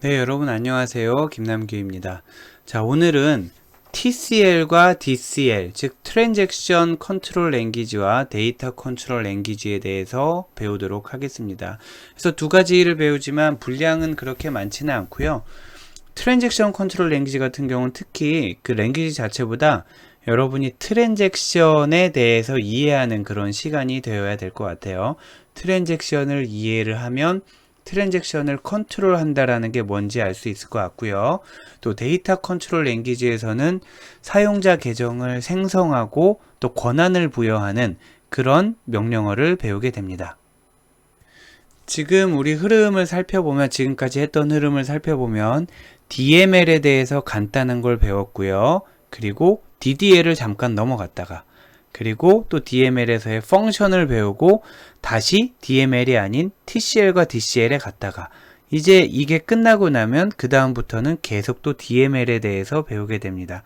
네, 여러분 안녕하세요. 김남규입니다. 자, 오늘은 TCL과 DCL, 즉 트랜잭션 컨트롤 랭귀지와 데이터 컨트롤 랭귀지에 대해서 배우도록 하겠습니다. 그래서 두 가지를 배우지만 분량은 그렇게 많지는 않고요. 트랜잭션 컨트롤 랭귀지 같은 경우는 특히 그 랭귀지 자체보다 여러분이 트랜잭션에 대해서 이해하는 그런 시간이 되어야 될 것 같아요. 트랜잭션을 이해를 하면 트랜잭션을 컨트롤 한다라는 게 뭔지 알 수 있을 것 같고요. 또 데이터 컨트롤 랭귀지에서는 사용자 계정을 생성하고 또 권한을 부여하는 그런 명령어를 배우게 됩니다. 지금 우리 흐름을 살펴보면 지금까지 했던 흐름을 살펴보면 DML에 대해서 간단한 걸 배웠고요. 그리고 DDL을 잠깐 넘어갔다가 그리고 또 DML에서의 펑션을 배우고 다시 DML이 아닌 TCL과 DCL에 갔다가 이제 이게 끝나고 나면 그 다음부터는 계속 또 DML에 대해서 배우게 됩니다.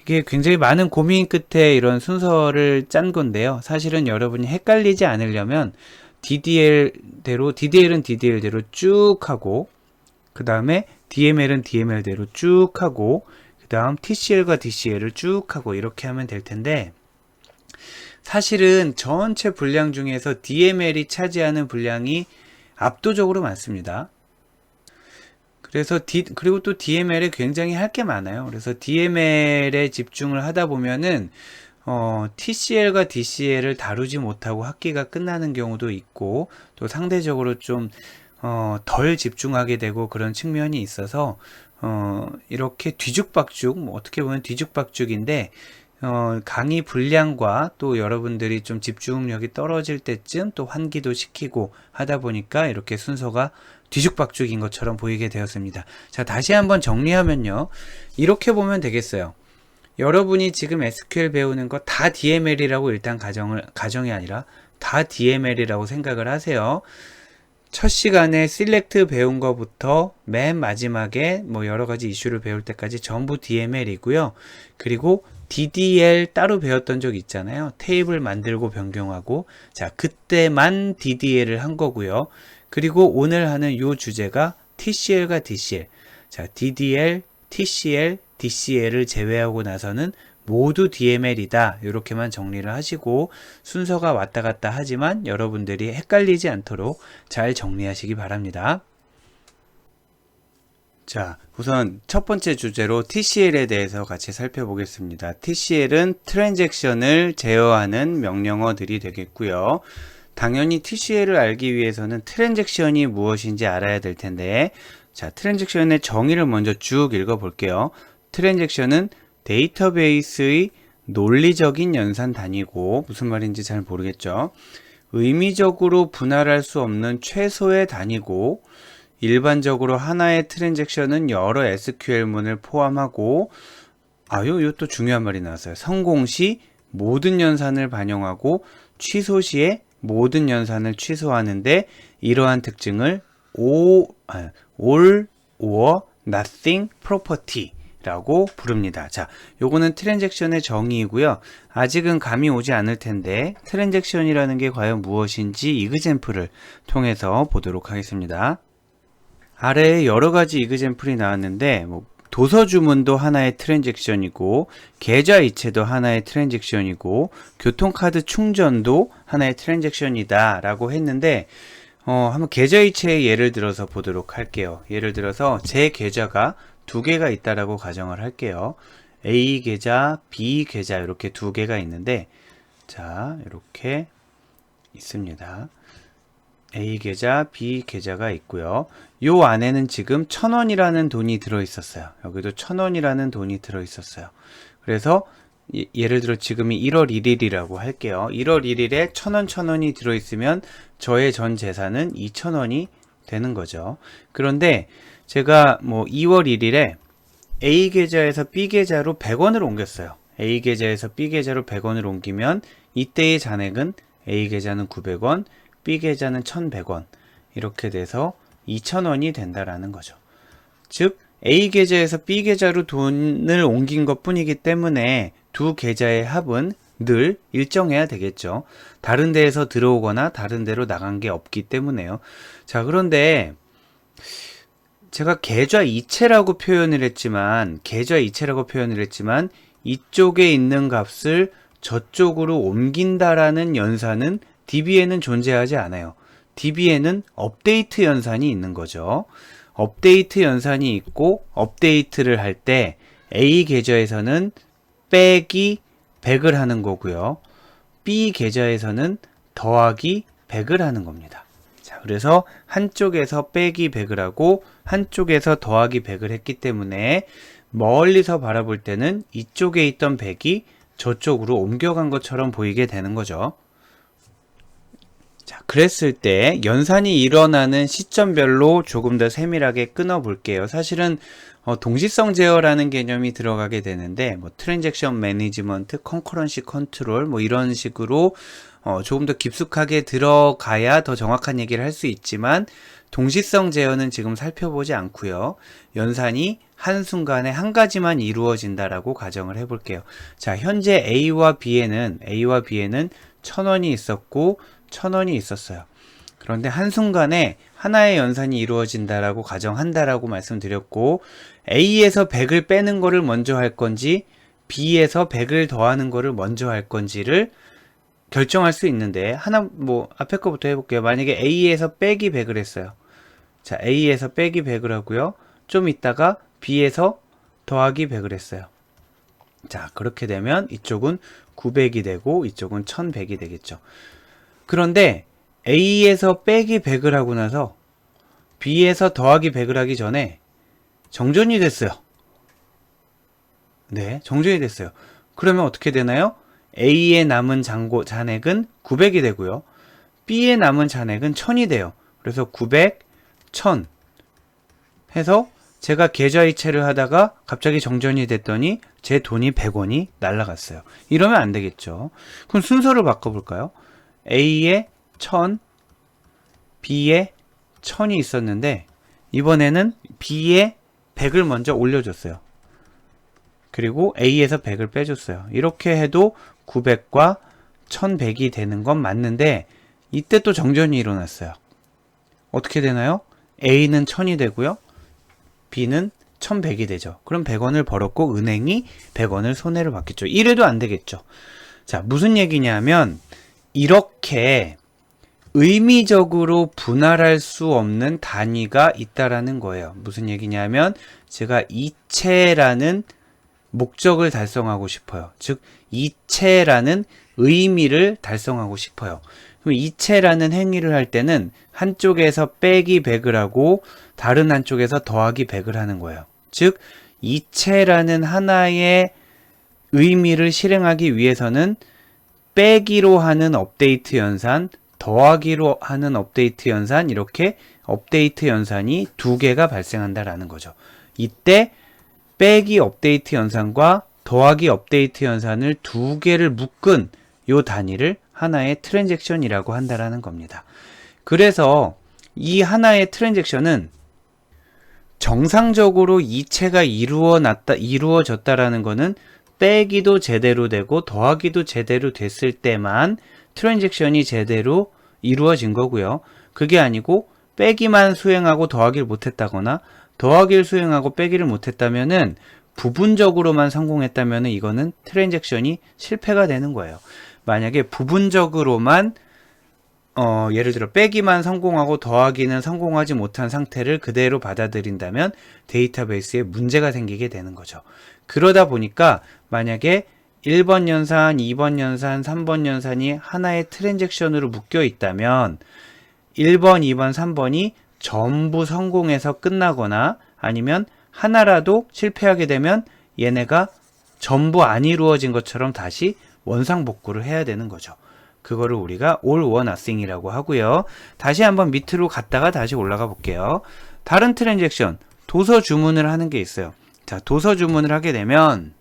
이게 굉장히 많은 고민 끝에 이런 순서를 짠 건데요. 사실은 여러분이 헷갈리지 않으려면 DDL대로 DDL은 DDL대로 쭉 하고 그 다음에 DML은 DML대로 쭉 하고 그 다음 TCL과 DCL을 쭉 하고 이렇게 하면 될 텐데 사실은 전체 분량 중에서 DML이 차지하는 분량이 압도적으로 많습니다. 그래서 D, 그리고 또 DML에 굉장히 할 게 많아요. 그래서 DML에 집중을 하다 보면은 어, TCL과 DCL을 다루지 못하고 학기가 끝나는 경우도 있고 또 상대적으로 좀 어, 덜 집중하게 되고 그런 측면이 있어서 어, 이렇게 뒤죽박죽 뭐 어떻게 보면 뒤죽박죽인데 어, 강의 분량과 또 여러분들이 좀 집중력이 떨어질 때쯤 또 환기도 시키고 하다 보니까 이렇게 순서가 뒤죽박죽인 것처럼 보이게 되었습니다. 자, 다시 한번 정리하면요. 이렇게 보면 되겠어요. 여러분이 지금 SQL 배우는 거 다 DML이라고 일단 가정을, 가정이 아니라 다 DML이라고 생각을 하세요. 첫 시간에 select 배운 거부터 맨 마지막에 뭐 여러 가지 이슈를 배울 때까지 전부 DML이고요. 그리고 DDL 따로 배웠던 적 있잖아요. 테이블 만들고 변경하고 자 그때만 DDL을 한 거고요. 그리고 오늘 하는 요 주제가 TCL과 DCL 자 DDL, TCL, DCL을 제외하고 나서는 모두 DML이다. 이렇게만 정리를 하시고 순서가 왔다 갔다 하지만 여러분들이 헷갈리지 않도록 잘 정리하시기 바랍니다. 자, 우선 첫 번째 주제로 TCL에 대해서 같이 살펴보겠습니다. TCL은 트랜잭션을 제어하는 명령어들이 되겠고요. 당연히 TCL을 알기 위해서는 트랜잭션이 무엇인지 알아야 될 텐데, 자, 트랜잭션의 정의를 먼저 쭉 읽어 볼게요. 트랜잭션은 데이터베이스의 논리적인 연산 단위고, 무슨 말인지 잘 모르겠죠. 의미적으로 분할할 수 없는 최소의 단위고, 일반적으로 하나의 트랜잭션은 여러 SQL문을 포함하고 아요, 요또 중요한 말이 나왔어요. 성공 시 모든 연산을 반영하고 취소 시에 모든 연산을 취소하는데 이러한 특징을 all, 아, all or nothing property 라고 부릅니다. 자, 요거는 트랜잭션의 정의이고요. 아직은 감이 오지 않을 텐데 트랜잭션이라는 게 과연 무엇인지 이그젠플을 통해서 보도록 하겠습니다. 아래에 여러 가지 이그젠플이 나왔는데 뭐 도서 주문도 하나의 트랜잭션이고 계좌 이체도 하나의 트랜잭션이고 교통카드 충전도 하나의 트랜잭션이다 라고 했는데 어, 한번 계좌 이체의 예를 들어서 보도록 할게요. 예를 들어서 제 계좌가 두 개가 있다라고 가정을 할게요. A 계좌, B 계좌 이렇게 두 개가 있는데 자 이렇게 있습니다. A 계좌, B 계좌가 있고요. 요 안에는 지금 천 원이라는 돈이 들어 있었어요. 여기도 천 원이라는 돈이 들어 있었어요. 그래서 예, 를 들어 지금이 1월 1일이라고 할게요. 1월 1일에 천 원, 천 원이 들어 있으면 저의 전 재산은 2천 원이 되는 거죠. 그런데 제가 뭐 2월 1일에 A 계좌에서 B 계좌로 100원을 옮겼어요. A 계좌에서 B 계좌로 100원을 옮기면 이때의 잔액은 A 계좌는 900원, B 계좌는 1,100원 이렇게 돼서 2,000원이 된다라는 거죠. 즉 A 계좌에서 B 계좌로 돈을 옮긴 것 뿐이기 때문에 두 계좌의 합은 늘 일정해야 되겠죠. 다른 데에서 들어오거나 다른 데로 나간 게 없기 때문에요. 자, 그런데 제가 계좌 이체라고 표현을 했지만 계좌 이체라고 표현을 했지만 이쪽에 있는 값을 저쪽으로 옮긴다라는 연산은 DB에는 존재하지 않아요. DB에는 업데이트 연산이 있는 거죠. 업데이트 연산이 있고 업데이트를 할 때 A 계좌에서는 빼기 100을 하는 거고요. B 계좌에서는 더하기 100을 하는 겁니다. 자, 그래서 한쪽에서 빼기 100을 하고 한쪽에서 더하기 100을 했기 때문에 멀리서 바라볼 때는 이쪽에 있던 100이 저쪽으로 옮겨간 것처럼 보이게 되는 거죠. 자, 그랬을 때 연산이 일어나는 시점별로 조금 더 세밀하게 끊어 볼게요. 사실은 어, 동시성 제어라는 개념이 들어가게 되는데 뭐 트랜잭션 매니지먼트, 컨커런시 컨트롤 뭐 이런 식으로 어, 조금 더 깊숙하게 들어가야 더 정확한 얘기를 할 수 있지만 동시성 제어는 지금 살펴보지 않고요. 연산이 한순간에 한 가지만 이루어진다라고 가정을 해 볼게요. 자, 현재 A와 B에는 A와 B에는 1000원이 있었고 1000원이 있었어요. 그런데 한순간에 하나의 연산이 이루어진다라고 가정한다라고 말씀드렸고 A에서 100을 빼는 거를 먼저 할 건지 B에서 100을 더하는 거를 먼저 할 건지를 결정할 수 있는데 하나 뭐 앞에 거부터 해볼게요. 만약에 A에서 빼기 100을 했어요. 자 A에서 빼기 100을 하고요. 좀 있다가 B에서 더하기 100을 했어요. 자 그렇게 되면 이쪽은 900이 되고 이쪽은 1100이 되겠죠. 그런데 A에서 빼기 100을 하고 나서 B에서 더하기 100을 하기 전에 정전이 됐어요. 네, 정전이 됐어요. 그러면 어떻게 되나요? A의 남은 잔고, 잔액은 900이 되고요. B의 남은 잔액은 1000이 돼요. 그래서 900, 1000 해서 제가 계좌이체를 하다가 갑자기 정전이 됐더니 제 돈이 100원이 날라갔어요. 이러면 안 되겠죠. 그럼 순서를 바꿔볼까요? A에 1000, B에 1000이 있었는데 이번에는 B에 100을 먼저 올려줬어요. 그리고 A에서 100을 빼줬어요. 이렇게 해도 900과 1100이 되는 건 맞는데 이때 또 정전이 일어났어요. 어떻게 되나요? A는 1000이 되고요. B는 1100이 되죠. 그럼 100원을 벌었고 은행이 100원을 손해를 받겠죠. 이래도 안 되겠죠. 자, 무슨 얘기냐면 이렇게 의미적으로 분할할 수 없는 단위가 있다라는 거예요. 무슨 얘기냐면 제가 이체라는 목적을 달성하고 싶어요. 즉 이체라는 의미를 달성하고 싶어요. 그럼 이체라는 행위를 할 때는 한쪽에서 빼기 100을 하고 다른 한쪽에서 더하기 100을 하는 거예요. 즉 이체라는 하나의 의미를 실행하기 위해서는 빼기로 하는 업데이트 연산, 더하기로 하는 업데이트 연산 이렇게 업데이트 연산이 두 개가 발생한다라는 거죠. 이때 빼기 업데이트 연산과 더하기 업데이트 연산을 두 개를 묶은 요 단위를 하나의 트랜잭션이라고 한다라는 겁니다. 그래서 이 하나의 트랜잭션은 정상적으로 이체가 이루어 놨다 이루어졌다라는 거는 빼기도 제대로 되고 더하기도 제대로 됐을 때만 트랜잭션이 제대로 이루어진 거고요. 그게 아니고 빼기만 수행하고 더하기를 못했다거나 더하기를 수행하고 빼기를 못했다면은 부분적으로만 성공했다면은 이거는 트랜잭션이 실패가 되는 거예요. 만약에 부분적으로만 어, 예를 들어 빼기만 성공하고 더하기는 성공하지 못한 상태를 그대로 받아들인다면 데이터베이스에 문제가 생기게 되는 거죠. 그러다 보니까 만약에 1번 연산, 2번 연산, 3번 연산이 하나의 트랜잭션으로 묶여 있다면 1번, 2번, 3번이 전부 성공해서 끝나거나 아니면 하나라도 실패하게 되면 얘네가 전부 안 이루어진 것처럼 다시 원상복구를 해야 되는 거죠. 그거를 우리가 all or nothing이라고 하고요. 다시 한번 밑으로 갔다가 다시 올라가 볼게요. 다른 트랜잭션, 도서 주문을 하는 게 있어요. 자, 도서 주문을 하게 되면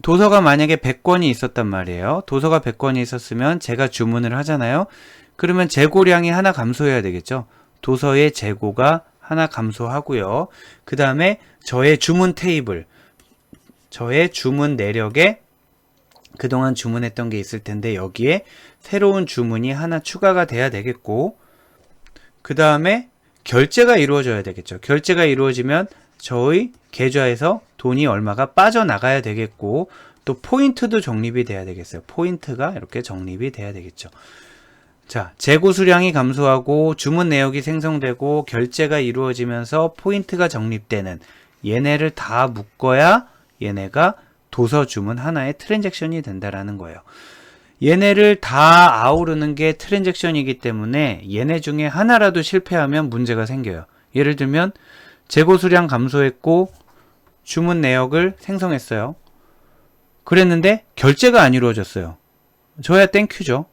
도서가 만약에 100권이 있었단 말이에요. 도서가 100권이 있었으면 제가 주문을 하잖아요. 그러면 재고량이 하나 감소해야 되겠죠. 도서의 재고가 하나 감소하고요. 그 다음에 저의 주문 테이블, 저의 주문 내력에 그동안 주문했던 게 있을 텐데 여기에 새로운 주문이 하나 추가가 돼야 되겠고 그 다음에 결제가 이루어져야 되겠죠. 결제가 이루어지면 저희 계좌에서 돈이 얼마가 빠져나가야 되겠고 또 포인트도 적립이 돼야 되겠어요. 포인트가 이렇게 적립이 돼야 되겠죠. 자, 재고 수량이 감소하고 주문 내역이 생성되고 결제가 이루어지면서 포인트가 적립되는 얘네를 다 묶어야 얘네가 도서 주문 하나의 트랜잭션이 된다라는 거예요. 얘네를 다 아우르는 게 트랜잭션이기 때문에 얘네 중에 하나라도 실패하면 문제가 생겨요. 예를 들면 재고 수량 감소했고 주문 내역을 생성했어요. 그랬는데 결제가 안 이루어졌어요. 저야 땡큐죠.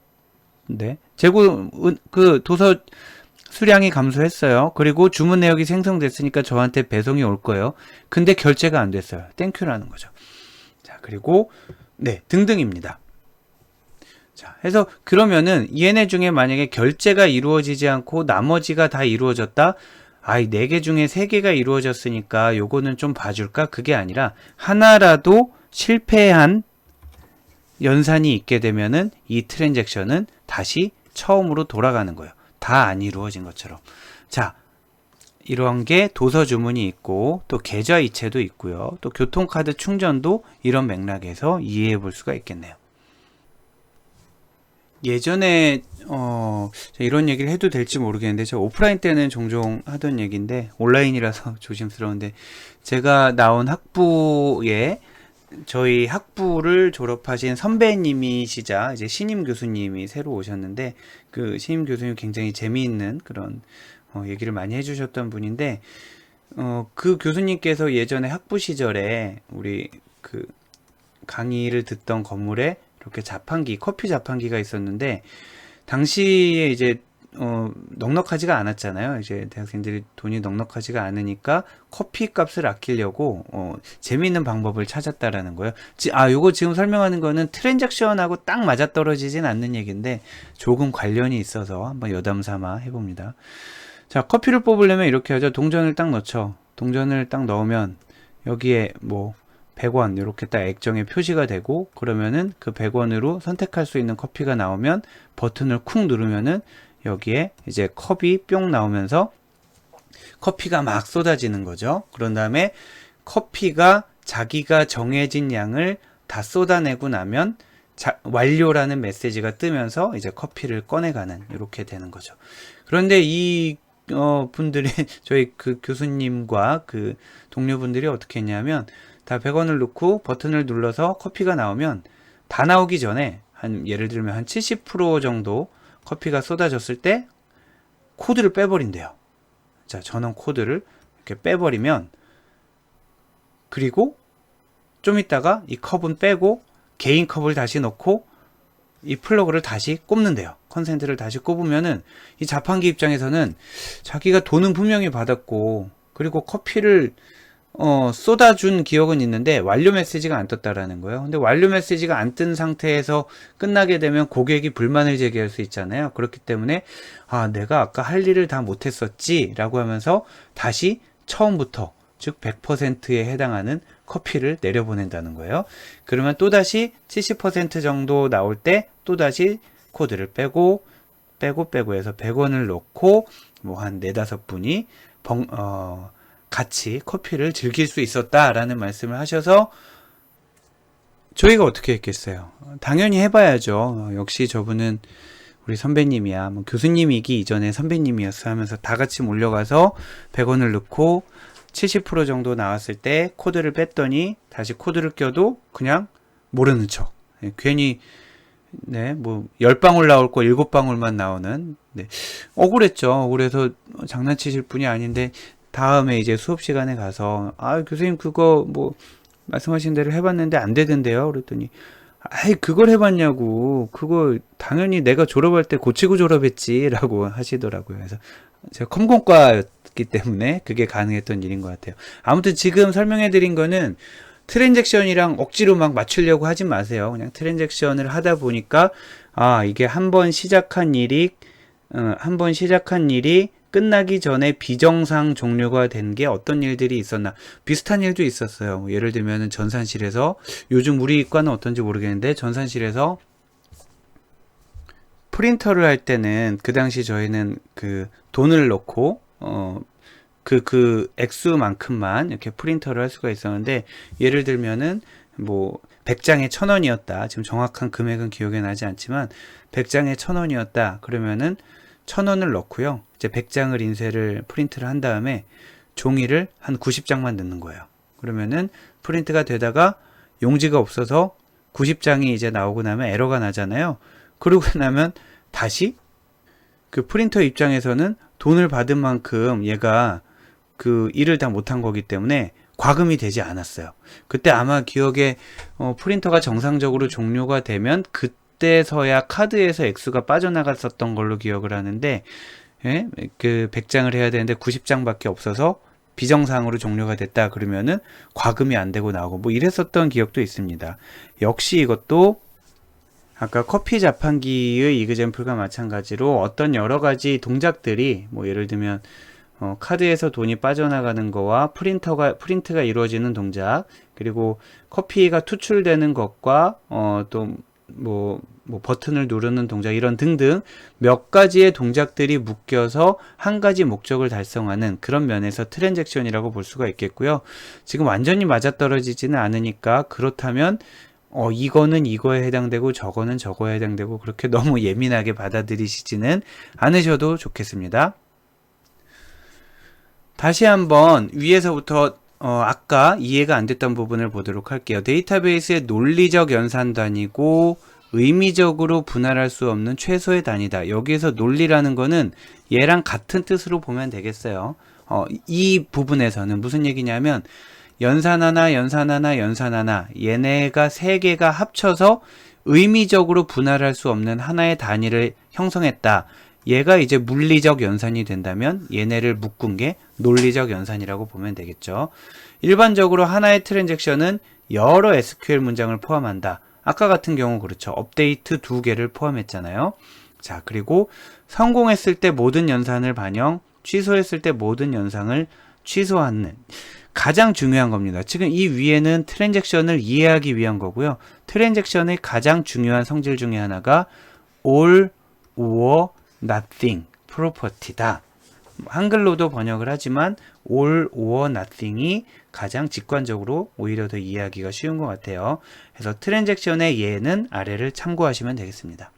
네. 재고 그 도서 수량이 감소했어요. 그리고 주문 내역이 생성됐으니까 저한테 배송이 올 거예요. 근데 결제가 안 됐어요. 땡큐라는 거죠. 자, 그리고 네, 등등입니다. 자, 해서 그러면은 얘네 중에 만약에 결제가 이루어지지 않고 나머지가 다 이루어졌다. 아이, 네 개 중에 세 개가 이루어졌으니까 요거는 좀 봐줄까? 그게 아니라 하나라도 실패한 연산이 있게 되면은 이 트랜잭션은 다시 처음으로 돌아가는 거예요. 다 안 이루어진 것처럼. 자, 이런 게 도서 주문이 있고 또 계좌 이체도 있고요. 또 교통카드 충전도 이런 맥락에서 이해해 볼 수가 있겠네요. 예전에 어 이런 얘기를 해도 될지 모르겠는데 저 오프라인 때는 종종 하던 얘기인데 온라인이라서 조심스러운데 제가 나온 학부에 저희 학부를 졸업하신 선배님이시자 이제 신임 교수님이 새로 오셨는데 그 신임 교수님 굉장히 재미있는 그런 어, 얘기를 많이 해주셨던 분인데 어, 그 교수님께서 예전에 학부 시절에 우리 그 강의를 듣던 건물에 이렇게 자판기, 커피 자판기가 있었는데, 당시에 이제, 어, 넉넉하지가 않았잖아요. 이제 대학생들이 돈이 넉넉하지가 않으니까 커피 값을 아끼려고, 어, 재미있는 방법을 찾았다라는 거예요. 지, 아, 요거 지금 설명하는 거는 트랜잭션하고 딱 맞아떨어지진 않는 얘기인데, 조금 관련이 있어서 한번 여담 삼아 해봅니다. 자, 커피를 뽑으려면 이렇게 하죠. 동전을 딱 넣죠. 동전을 딱 넣으면, 여기에 뭐, 100원 이렇게 딱 액정에 표시가 되고 그러면은 그 100원으로 선택할 수 있는 커피가 나오면 버튼을 쿵 누르면은 여기에 이제 컵이 뿅 나오면서 커피가 막 쏟아지는 거죠. 그런 다음에 커피가 자기가 정해진 양을 다 쏟아내고 나면 자, 완료라는 메시지가 뜨면서 이제 커피를 꺼내가는 이렇게 되는 거죠. 그런데 이 어, 분들이 저희 그 교수님과 그 동료분들이 어떻게 했냐면 다 100원을 넣고 버튼을 눌러서 커피가 나오면 다 나오기 전에 한 예를 들면 한 70% 정도 커피가 쏟아졌을 때 코드를 빼버린대요. 자, 전원 코드를 이렇게 빼버리면 그리고 좀 있다가 이 컵은 빼고 개인 컵을 다시 넣고 이 플러그를 다시 꼽는데요. 컨센트를 다시 꼽으면은 이 자판기 입장에서는 자기가 돈은 분명히 받았고 그리고 커피를 어, 쏟아준 기억은 있는데 완료 메시지가 안 떴다라는 거예요. 근데 완료 메시지가 안 뜬 상태에서 끝나게 되면 고객이 불만을 제기할 수 있잖아요. 그렇기 때문에 아, 내가 아까 할 일을 다 못했었지라고 하면서 다시 처음부터 즉 100%에 해당하는 커피를 내려보낸다는 거예요. 그러면 또다시 70% 정도 나올 때 또다시 코드를 빼고 빼고 빼고 해서 100원을 넣고 뭐 한 네다섯 분이 벙, 어, 같이 커피를 즐길 수 있었다라는 말씀을 하셔서 저희가 어떻게 했겠어요? 당연히 해봐야죠. 역시 저분은 우리 선배님이야. 뭐 교수님이기 이전에 선배님이었어 하면서 다 같이 몰려가서 100원을 넣고 70% 정도 나왔을 때 코드를 뺐더니 다시 코드를 껴도 그냥 모르는 척. 네, 괜히 네, 뭐 10방울 나올 거 7방울만 나오는 네. 억울했죠. 억울해서 장난치실 분이 아닌데 다음에 이제 수업 시간에 가서 아 교수님 그거 뭐 말씀하신 대로 해봤는데 안 되던데요? 그랬더니 아이 그걸 해봤냐고. 그거 당연히 내가 졸업할 때 고치고 졸업했지라고 하시더라고요. 그래서 제가 컴공과였기 때문에 그게 가능했던 일인 것 같아요. 아무튼 지금 설명해드린 거는 트랜잭션이랑 억지로 막 맞추려고 하지 마세요. 그냥 트랜잭션을 하다 보니까 아 이게 한 번 시작한 일이 어, 한번 시작한 일이 끝나기 전에 비정상 종료가 된 게 어떤 일들이 있었나 비슷한 일도 있었어요. 예를 들면 전산실에서 요즘 우리 과는 어떤지 모르겠는데 전산실에서 프린터를 할 때는 그 당시 저희는 그 돈을 넣고 어, 그, 그 액수만큼만 이렇게 프린터를 할 수가 있었는데, 예를 들면은, 뭐, 100장에 1000원이었다. 지금 정확한 금액은 기억이 나지 않지만, 100장에 1000원이었다. 그러면은, 1000원을 넣고요. 이제 100장을 인쇄를, 프린트를 한 다음에, 종이를 한 90장만 넣는 거예요. 그러면은, 프린트가 되다가, 용지가 없어서, 90장이 이제 나오고 나면 에러가 나잖아요. 그러고 나면, 다시, 그 프린터 입장에서는 돈을 받은 만큼 얘가 그 일을 다 못한 거기 때문에 과금이 되지 않았어요. 그때 아마 기억에 어, 프린터가 정상적으로 종료가 되면 그 때서야 카드에서 액수가 빠져나갔었던 걸로 기억을 하는데 예? 그 100장을 해야 되는데 90장밖에 없어서 비정상으로 종료가 됐다 그러면은 과금이 안 되고 나오고 뭐 이랬었던 기억도 있습니다. 역시 이것도 아까 커피 자판기의 이그젠플과 마찬가지로 어떤 여러 가지 동작들이 뭐 예를 들면 어, 카드에서 돈이 빠져나가는 거와 프린터가 프린트가 이루어지는 동작 그리고 커피가 투출되는 것과 어, 또 뭐 뭐 버튼을 누르는 동작 이런 등등 몇 가지의 동작들이 묶여서 한 가지 목적을 달성하는 그런 면에서 트랜잭션이라고 볼 수가 있겠고요. 지금 완전히 맞아떨어지지는 않으니까 그렇다면 어, 이거는 이거에 해당되고 저거는 저거에 해당되고 그렇게 너무 예민하게 받아들이시지는 않으셔도 좋겠습니다. 다시 한번 위에서부터 어, 아까 이해가 안 됐던 부분을 보도록 할게요. 데이터베이스의 논리적 연산 단위고 의미적으로 분할할 수 없는 최소의 단위다. 여기에서 논리라는 거는 얘랑 같은 뜻으로 보면 되겠어요. 어, 이 부분에서는 무슨 얘기냐면 연산 하나, 연산 하나, 연산 하나 얘네가 세 개가 합쳐서 의미적으로 분할할 수 없는 하나의 단위를 형성했다. 얘가 이제 물리적 연산이 된다면 얘네를 묶은 게 논리적 연산이라고 보면 되겠죠. 일반적으로 하나의 트랜잭션은 여러 SQL 문장을 포함한다. 아까 같은 경우 그렇죠. 업데이트 두 개를 포함했잖아요. 자, 그리고 성공했을 때 모든 연산을 반영, 취소했을 때 모든 연상을 취소하는 가장 중요한 겁니다. 지금 이 위에는 트랜잭션을 이해하기 위한 거고요. 트랜잭션의 가장 중요한 성질 중에 하나가 all or nothing 프로퍼티다. 한글로도 번역을 하지만 all or nothing이 가장 직관적으로 오히려 더 이해하기가 쉬운 것 같아요. 그래서 트랜잭션의 예는 아래를 참고하시면 되겠습니다.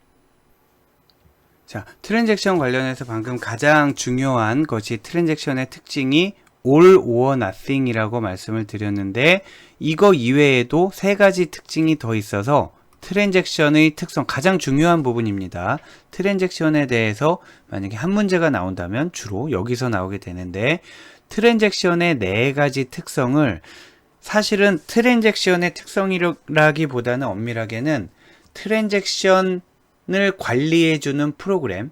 자, 트랜잭션 관련해서 방금 가장 중요한 것이 트랜잭션의 특징이 all or nothing이라고 말씀을 드렸는데 이거 이외에도 세 가지 특징이 더 있어서 트랜잭션의 특성 가장 중요한 부분입니다. 트랜잭션에 대해서 만약에 한 문제가 나온다면 주로 여기서 나오게 되는데 트랜잭션의 네 가지 특성을 사실은 트랜잭션의 특성이라기보다는 엄밀하게는 트랜잭션을 관리해주는 프로그램,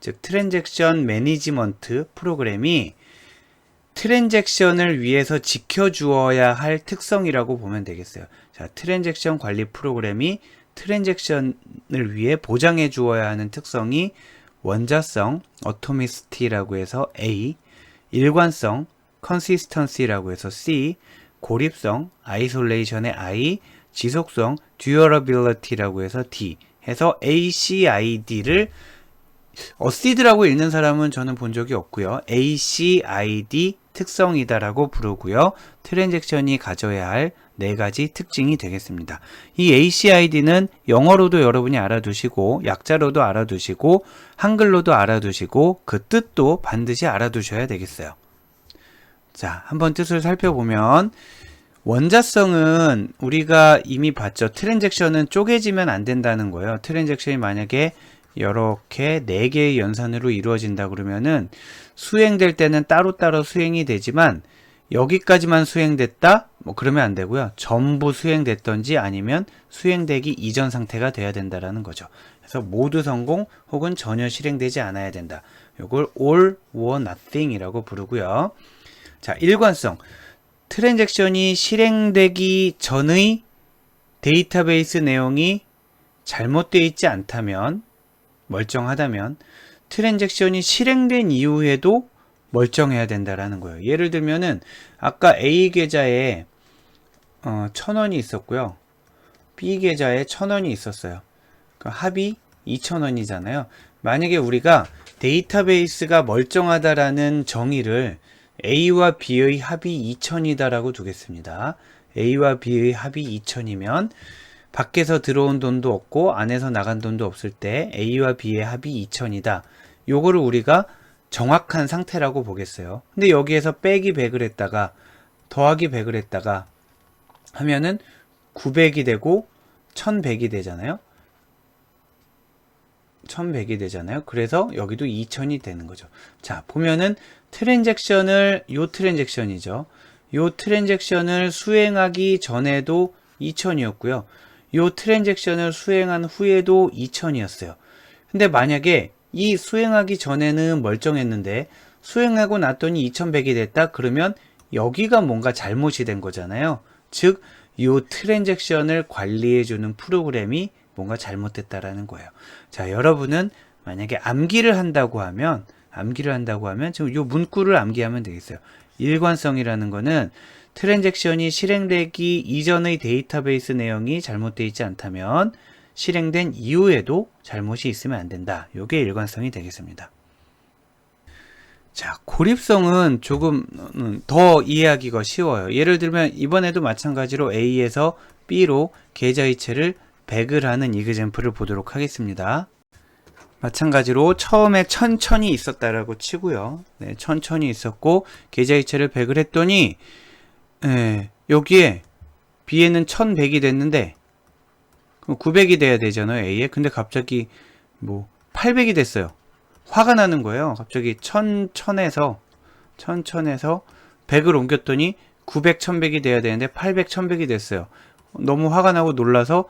즉 트랜잭션 매니지먼트 프로그램이 트랜잭션을 위해서 지켜주어야 할 특성이라고 보면 되겠어요. 자, 트랜잭션 관리 프로그램이 트랜잭션을 위해 보장해 주어야 하는 특성이 원자성, 어토미스티라고 해서 A, 일관성, 컨시스턴시라고 해서 C, 고립성, 아이솔레이션의 I, 지속성, 듀어러빌리티라고 해서 D 해서 ACID를 어시드라고 읽는 사람은 저는 본 적이 없고요. ACID 특성이다라고 부르고요. 트랜잭션이 가져야 할 네 가지 특징이 되겠습니다. 이 ACID는 영어로도 여러분이 알아두시고 약자로도 알아두시고 한글로도 알아두시고 그 뜻도 반드시 알아두셔야 되겠어요. 자, 한번 뜻을 살펴보면 원자성은 우리가 이미 봤죠. 트랜잭션은 쪼개지면 안 된다는 거예요. 트랜잭션이 만약에 이렇게 네 개의 연산으로 이루어진다 그러면은 수행될 때는 따로따로 수행이 되지만 여기까지만 수행됐다? 뭐 그러면 안 되고요. 전부 수행됐던지 아니면 수행되기 이전 상태가 돼야 된다라는 거죠. 그래서 모두 성공 혹은 전혀 실행되지 않아야 된다. 이걸 all or nothing이라고 부르고요. 자, 일관성. 트랜잭션이 실행되기 전의 데이터베이스 내용이 잘못되어 있지 않다면 멀쩡하다면 트랜잭션이 실행된 이후에도 멀쩡해야 된다라는 거예요. 예를 들면은 아까 A 계좌에 어, 천 원이 있었고요. B 계좌에 천 원이 있었어요. 그 합이 2천 원이잖아요. 만약에 우리가 데이터베이스가 멀쩡하다라는 정의를 A와 B의 합이 2000이다라고 두겠습니다. A와 B의 합이 2000이면 밖에서 들어온 돈도 없고 안에서 나간 돈도 없을 때 A와 B의 합이 2000이다. 요거를 우리가 정확한 상태라고 보겠어요. 근데 여기에서 빼기 100을 했다가 더하기 100을 했다가 하면은 900이 되고 1100이 되잖아요. 1100이 되잖아요. 그래서 여기도 2000이 되는 거죠. 자, 보면은 트랜잭션을 요 트랜잭션이죠. 요 트랜잭션을 수행하기 전에도 2000이었고요. 요 트랜잭션을 수행한 후에도 2000이었어요. 근데 만약에 이 수행하기 전에는 멀쩡했는데 수행하고 났더니 2100이 됐다 그러면 여기가 뭔가 잘못이 된 거잖아요. 즉, 요 트랜잭션을 관리해주는 프로그램이 뭔가 잘못됐다라는 거예요. 자, 여러분은 만약에 암기를 한다고 하면, 암기를 한다고 하면, 지금 요 문구를 암기하면 되겠어요. 일관성이라는 거는 트랜잭션이 실행되기 이전의 데이터베이스 내용이 잘못되어 있지 않다면 실행된 이후에도 잘못이 있으면 안 된다. 요게 일관성이 되겠습니다. 자, 고립성은 조금 음, 더 이해하기가 쉬워요. 예를 들면 이번에도 마찬가지로 A에서 B로 계좌이체를 100을 하는 이그젠플을 보도록 하겠습니다. 마찬가지로 처음에 천천히 있었다라고 치고요. 네, 천천히 있었고 계좌이체를 100을 했더니 예, 여기에 B에는 1100이 됐는데 900이 돼야 되잖아요. A에. 근데 갑자기 뭐 800이 됐어요. 화가 나는 거예요. 갑자기 1000, 1000에서 1000, 1000에서 100을 옮겼더니 900, 1100이 돼야 되는데 800, 1100이 됐어요. 너무 화가 나고 놀라서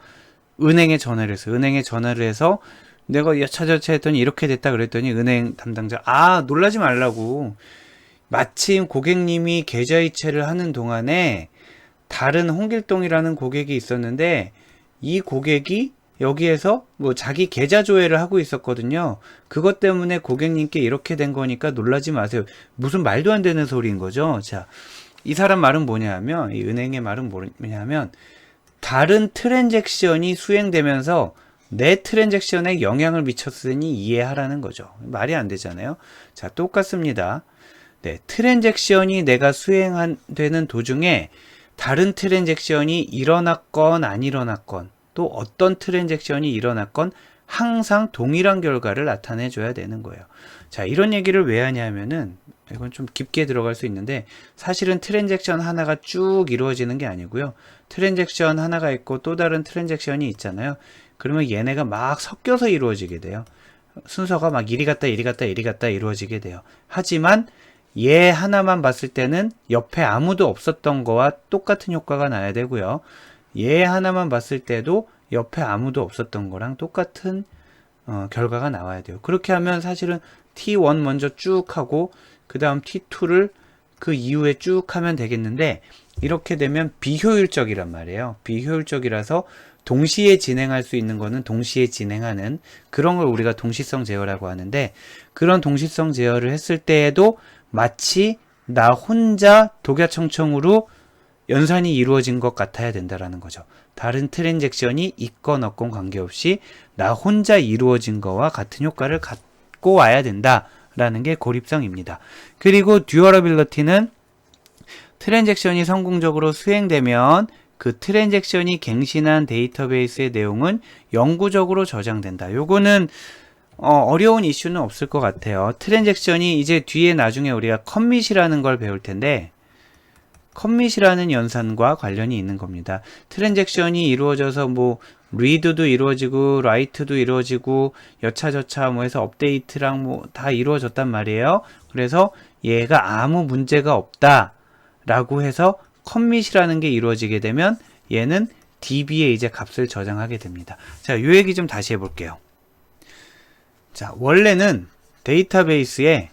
은행에 전화를 했어요. 은행에 전화를 해서 내가 여차저차 했더니 이렇게 됐다 그랬더니 은행 담당자 아 놀라지 말라고 마침 고객님이 계좌이체를 하는 동안에 다른 홍길동이라는 고객이 있었는데 이 고객이 여기에서 뭐 자기 계좌 조회를 하고 있었거든요. 그것 때문에 고객님께 이렇게 된 거니까 놀라지 마세요. 무슨 말도 안 되는 소리인 거죠. 자, 이 사람 말은 뭐냐면, 이 은행의 말은 뭐냐면, 다른 트랜잭션이 수행되면서 내 트랜잭션에 영향을 미쳤으니 이해하라는 거죠. 말이 안 되잖아요. 자, 똑같습니다. 네, 트랜잭션이 내가 수행되는 도중에 다른 트랜잭션이 일어났건 안 일어났건 또 어떤 트랜잭션이 일어났건 항상 동일한 결과를 나타내 줘야 되는 거예요. 자, 이런 얘기를 왜 하냐면은 이건 좀 깊게 들어갈 수 있는데 사실은 트랜잭션 하나가 쭉 이루어지는 게 아니고요. 트랜잭션 하나가 있고 또 다른 트랜잭션이 있잖아요. 그러면 얘네가 막 섞여서 이루어지게 돼요. 순서가 막 이리 갔다 이리 갔다 이리 갔다 이루어지게 돼요. 하지만 얘 하나만 봤을 때는 옆에 아무도 없었던 거와 똑같은 효과가 나야 되고요. 얘 하나만 봤을 때도 옆에 아무도 없었던 거랑 똑같은 어, 결과가 나와야 돼요. 그렇게 하면 사실은 T1 먼저 쭉 하고 그 다음 T2를 그 이후에 쭉 하면 되겠는데 이렇게 되면 비효율적이란 말이에요. 비효율적이라서 동시에 진행할 수 있는 거는 동시에 진행하는 그런 걸 우리가 동시성 제어라고 하는데 그런 동시성 제어를 했을 때에도 마치 나 혼자 독야청청으로 연산이 이루어진 것 같아야 된다라는 거죠. 다른 트랜잭션이 있건 없건 관계없이 나 혼자 이루어진 거와 같은 효과를 갖고 와야 된다라는 게 고립성입니다. 그리고 듀어러빌러티는 트랜잭션이 성공적으로 수행되면 그 트랜잭션이 갱신한 데이터베이스의 내용은 영구적으로 저장된다. 요거는 어, 려운 이슈는 없을 것 같아요. 트랜잭션이 이제 뒤에 나중에 우리가 컴밋이라는 걸 배울 텐데 컴밋이라는 연산과 관련이 있는 겁니다. 트랜잭션이 이루어져서 뭐 리드도 이루어지고 라이트도 이루어지고 여차저차 뭐 해서 업데이트랑 뭐 다 이루어졌단 말이에요. 그래서 얘가 아무 문제가 없다 라고 해서 컴밋이라는 게 이루어지게 되면 얘는 DB에 이제 값을 저장하게 됩니다. 자, 요 얘기 좀 다시 해볼게요. 자, 원래는 데이터베이스에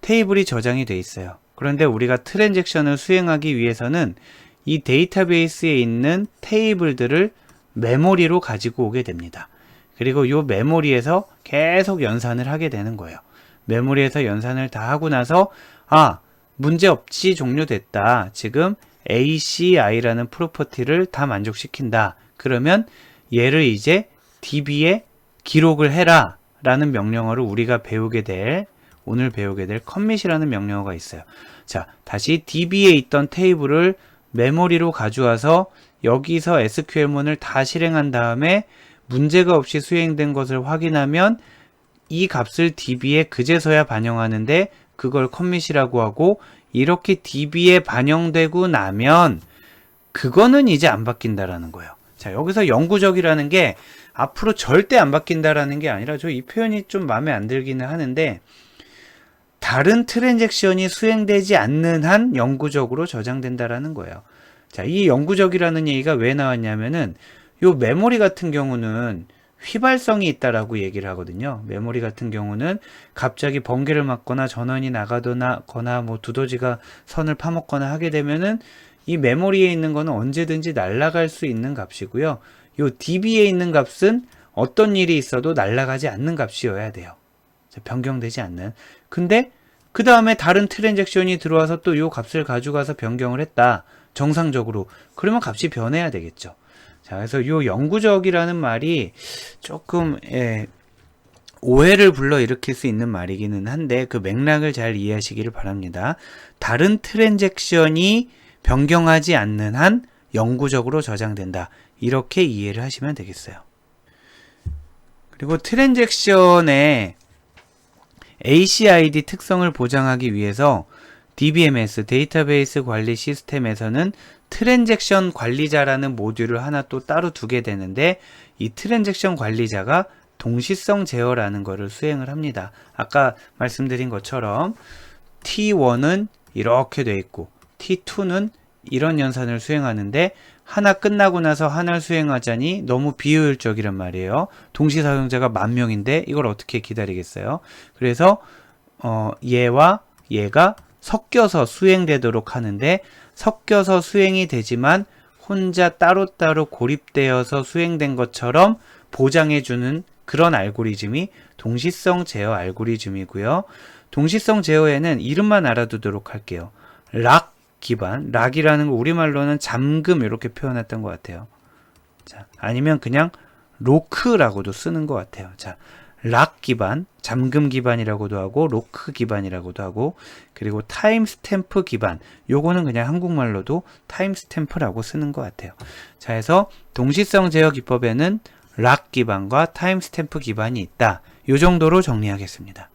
테이블이 저장이 돼 있어요. 그런데 우리가 트랜잭션을 수행하기 위해서는 이 데이터베이스에 있는 테이블들을 메모리로 가지고 오게 됩니다. 그리고 이 메모리에서 계속 연산을 하게 되는 거예요. 메모리에서 연산을 다 하고 나서 아 문제 없이 종료됐다. 지금 ACI라는 프로퍼티를 다 만족시킨다. 그러면 얘를 이제 DB에 기록을 해라 라는 명령어를 우리가 배우게 될 오늘 배우게 될 commit이라는 명령어가 있어요. 자, 다시 DB에 있던 테이블을 메모리로 가져와서 여기서 SQL문을 다 실행한 다음에 문제가 없이 수행된 것을 확인하면 이 값을 DB에 그제서야 반영하는데 그걸 commit이라고 하고 이렇게 DB에 반영되고 나면 그거는 이제 안 바뀐다라는 거예요. 자, 여기서 영구적이라는 게 앞으로 절대 안 바뀐다라는 게 아니라 저 이 표현이 좀 마음에 안 들기는 하는데 다른 트랜잭션이 수행되지 않는 한 영구적으로 저장된다라는 거예요. 자, 이 영구적이라는 얘기가 왜 나왔냐면은 요 메모리 같은 경우는 휘발성이 있다라고 얘기를 하거든요. 메모리 같은 경우는 갑자기 번개를 맞거나 전원이 나가거나 거나 뭐 두더지가 선을 파먹거나 하게 되면은 이 메모리에 있는 거는 언제든지 날아갈 수 있는 값이고요. 요 DB에 있는 값은 어떤 일이 있어도 날아가지 않는 값이어야 돼요. 자, 변경되지 않는. 근데 그 다음에 다른 트랜잭션이 들어와서 또 요 값을 가져가서 변경을 했다. 정상적으로. 그러면 값이 변해야 되겠죠. 자, 그래서 요 영구적이라는 말이 조금 예, 오해를 불러 일으킬 수 있는 말이기는 한데 그 맥락을 잘 이해하시기를 바랍니다. 다른 트랜잭션이 변경하지 않는 한 영구적으로 저장된다. 이렇게 이해를 하시면 되겠어요. 그리고 트랜잭션의 ACID 특성을 보장하기 위해서 DBMS 데이터베이스 관리 시스템에서는 트랜잭션 관리자라는 모듈을 하나 또 따로 두게 되는데 이 트랜잭션 관리자가 동시성 제어라는 것을 수행을 합니다. 아까 말씀드린 것처럼 T1은 이렇게 돼 있고 T2는 이런 연산을 수행하는데 하나 끝나고 나서 하나를 수행하자니 너무 비효율적이란 말이에요. 동시 사용자가 만 명인데 이걸 어떻게 기다리겠어요? 그래서 어, 얘와 얘가 섞여서 수행되도록 하는데 섞여서 수행이 되지만 혼자 따로따로 고립되어서 수행된 것처럼 보장해주는 그런 알고리즘이 동시성 제어 알고리즘이고요. 동시성 제어에는 이름만 알아두도록 할게요. 락 기반, 락이라는 거 우리말로는 잠금 이렇게 표현했던 것 같아요. 자, 아니면 그냥 로크라고도 쓰는 것 같아요. 자, 락 기반, 잠금 기반이라고도 하고 로크 기반이라고도 하고 그리고 타임 스탬프 기반. 요거는 그냥 한국말로도 타임 스탬프라고 쓰는 것 같아요. 자, 해서 동시성 제어 기법에는 락 기반과 타임 스탬프 기반이 있다. 요 정도로 정리하겠습니다.